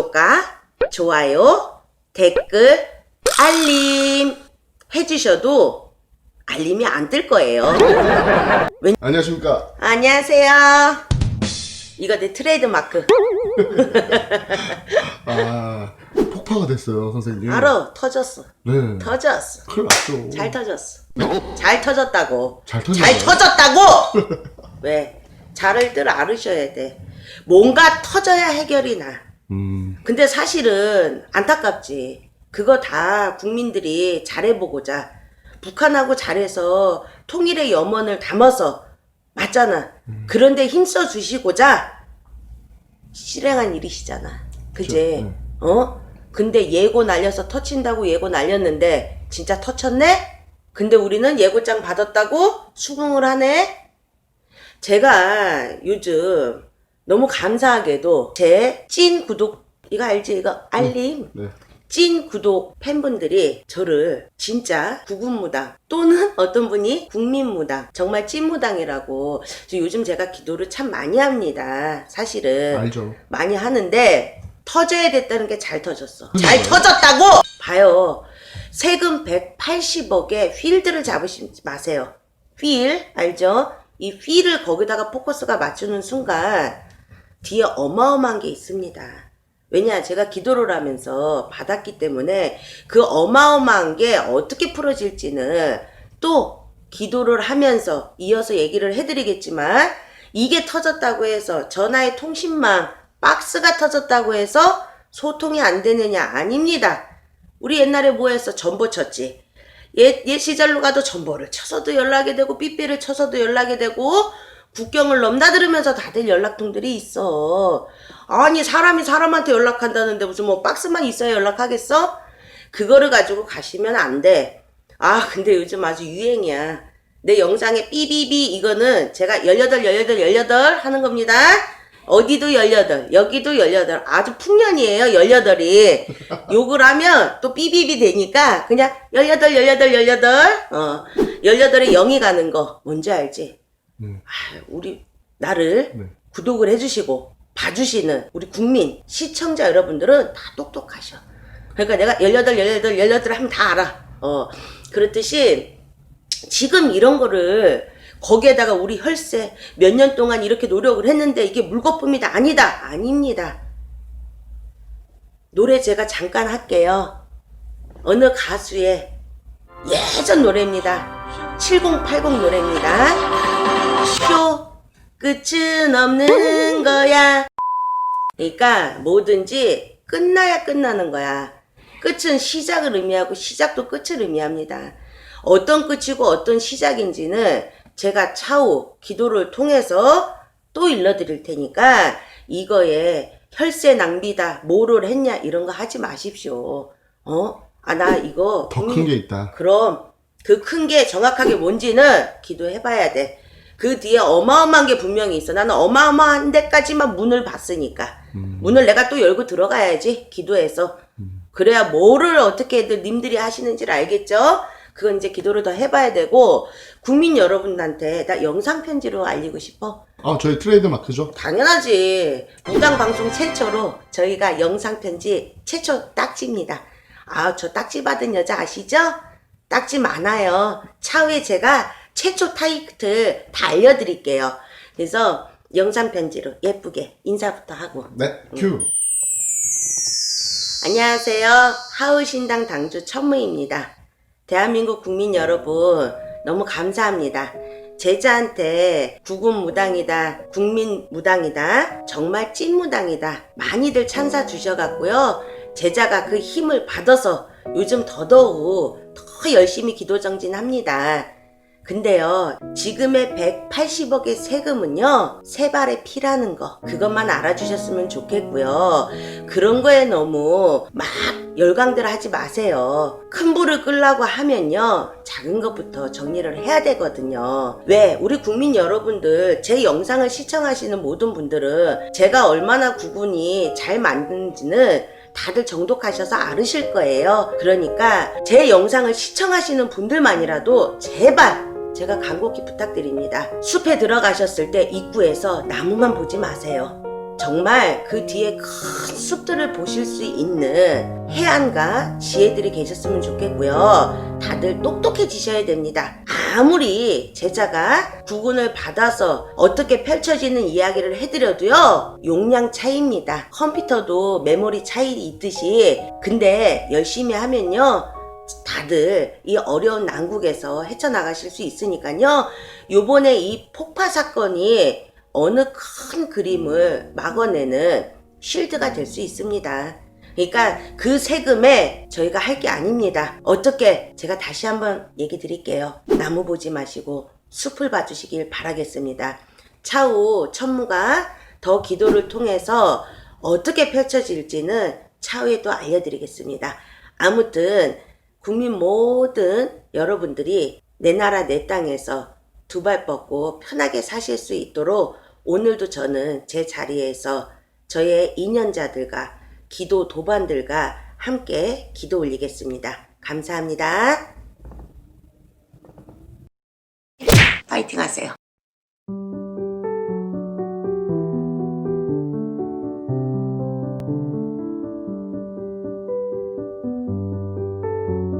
구독과 좋아요, 댓글, 알림 해주셔도 알림이 안 뜰 거예요. 안녕하십니까. 안녕하세요. 이거 내 트레이드 마크. 아, 폭파가 됐어요, 선생님. 알아, 터졌어. 네. 터졌어. 큰일 났죠. 잘 터졌어. 잘 터졌다고. 잘 터졌어요. 잘 터졌다고! 왜? 잘을 들 알으셔야 돼. 뭔가 터져야 해결이 나. 음, 근데 사실은 안타깝지. 그거 다 국민들이 잘해보고자 북한하고 잘해서 통일의 염원을 담아서 맞잖아. 그런데 힘써 주시고자 실행한 일이시잖아. 그렇죠. 네. 어? 근데 예고 날려서 터친다고 예고 날렸는데 진짜 터쳤네? 근데 우리는 예고장 받았다고 수긍을 하네? 제가 요즘 너무 감사하게도 제 찐 구독 이거 알지? 이거 알림? 네. 찐 구독 팬분들이 저를 진짜 구군무당 또는 어떤 분이 국민무당 정말 찐무당이라고 저 요즘 제가 기도를 참 많이 합니다. 사실은 알죠. 많이 하는데 터져야 됐다는 게 잘 터졌어. 그죠. 잘 터졌다고! 봐요. 세금 180억에 휠들을 잡으시지 마세요. 휠 알죠? 이 휠을 거기다가 포커스가 맞추는 순간 뒤에 어마어마한 게 있습니다. 왜냐, 제가 기도를 하면서 받았기 때문에 그 어마어마한 게 어떻게 풀어질지는 또 기도를 하면서 이어서 얘기를 해드리겠지만 이게 터졌다고 해서 전화의 통신망 박스가 터졌다고 해서 소통이 안 되느냐? 아닙니다. 우리 옛날에 뭐 했어? 전보 쳤지. 옛, 옛 시절로 가도 전보를 쳐서도 연락이 되고 삐삐를 쳐서도 연락이 되고 국경을 넘나들으면서 다들 연락통들이 있어. 아니 사람이 사람한테 연락한다는데 무슨 뭐 박스만 있어야 연락하겠어? 그거를 가지고 가시면 안 돼. 아 근데 요즘 아주 유행이야. 내 영상에 삐비비 이거는 제가 18, 18, 18 하는 겁니다. 어디도 18, 여기도 18. 아주 풍년이에요, 18이. 욕을 하면 또 삐비비 되니까 그냥 18, 18, 18. 어, 18에 0이 가는 거 뭔지 알지? 음. 아, 우리 나를 네. 구독을 해주시고 봐주시는 우리 국민 시청자 여러분들은 다 똑똑하셔. 그러니까 내가 18, 18, 18 하면 다 알아. 어 그렇듯이 지금 이런 거를 거기에다가 우리 혈세 몇 년 동안 이렇게 노력을 했는데 이게 물거품이다 아니다 아닙니다. 노래 제가 잠깐 할게요. 어느 가수의 예전 노래입니다. 7080 노래입니다. 쇼 끝은 없는 거야. 그러니까 뭐든지 끝나야 끝나는 거야. 끝은 시작을 의미하고 시작도 끝을 의미합니다. 어떤 끝이고 어떤 시작인지는 제가 차후 기도를 통해서 또 일러드릴 테니까 이거에 혈세 낭비다, 뭐를 했냐 이런 거 하지 마십시오. 어? 아 나 이거 더 큰 게 있다. 그럼 그 큰 게 정확하게 뭔지는 기도해봐야 돼. 그 뒤에 어마어마한 게 분명히 있어. 나는 어마어마한 데까지만 문을 봤으니까. 음. 문을 내가 또 열고 들어가야지. 기도해서. 그래야 뭐를 어떻게들 님들이 하시는지를 알겠죠? 그건 이제 기도를 더 해봐야 되고, 국민 여러분한테 나 영상 편지로 알리고 싶어. 아, 저희 트레이드 마크죠? 당연하지. 무당 방송 최초로 저희가 영상 편지 최초 딱지입니다. 아, 저 딱지 받은 여자 아시죠? 딱지 많아요. 차후에 제가 최초 타이틀 다 알려드릴게요. 그래서 영상 편지로 예쁘게 인사부터 하고. 네, 큐. 안녕하세요. 하우신당 당주 천무입니다. 대한민국 국민 여러분, 너무 감사합니다. 제자한테 국군 무당이다, 국민 무당이다, 정말 찐 무당이다. 많이들 찬사 주셔갖고요. 제자가 그 힘을 받아서 요즘 더더욱 더 열심히 기도 정진합니다. 근데요, 지금의 180억의 세금은요, 세 발의 피라는 거, 그것만 알아주셨으면 좋겠고요. 그런 거에 너무 막 열광들 하지 마세요. 큰 불을 끌라고 하면요, 작은 것부터 정리를 해야 되거든요. 왜? 우리 국민 여러분들, 제 영상을 시청하시는 모든 분들은 제가 얼마나 구분이 잘 만드는지는 다들 정독하셔서 알으실 거예요. 그러니까 제 영상을 시청하시는 분들만이라도 제발 제가 간곡히 부탁드립니다. 숲에 들어가셨을 때 입구에서 나무만 보지 마세요. 정말 그 뒤에 큰 숲들을 보실 수 있는 해안가 지혜들이 계셨으면 좋겠고요. 다들 똑똑해지셔야 됩니다. 아무리 제자가 구군을 받아서 어떻게 펼쳐지는 이야기를 해드려도요, 용량 차이입니다. 컴퓨터도 메모리 차이 있듯이, 근데 열심히 하면요, 다들 이 어려운 난국에서 헤쳐나가실 수 있으니까요. 요번에 이 폭파 사건이 어느 큰 그림을 막아내는 쉴드가 될 수 있습니다. 그러니까 그 세금에 저희가 할 게 아닙니다. 어떻게 제가 다시 한번 얘기 드릴게요. 나무 보지 마시고 숲을 봐주시길 바라겠습니다. 차후 천무가 더 기도를 통해서 어떻게 펼쳐질지는 차후에 또 알려드리겠습니다. 아무튼 국민 모든 여러분들이 내 나라 내 땅에서 두 발 뻗고 편하게 사실 수 있도록 오늘도 저는 제 자리에서 저의 인연자들과 기도 도반들과 함께 기도 올리겠습니다. 감사합니다. 파이팅 하세요.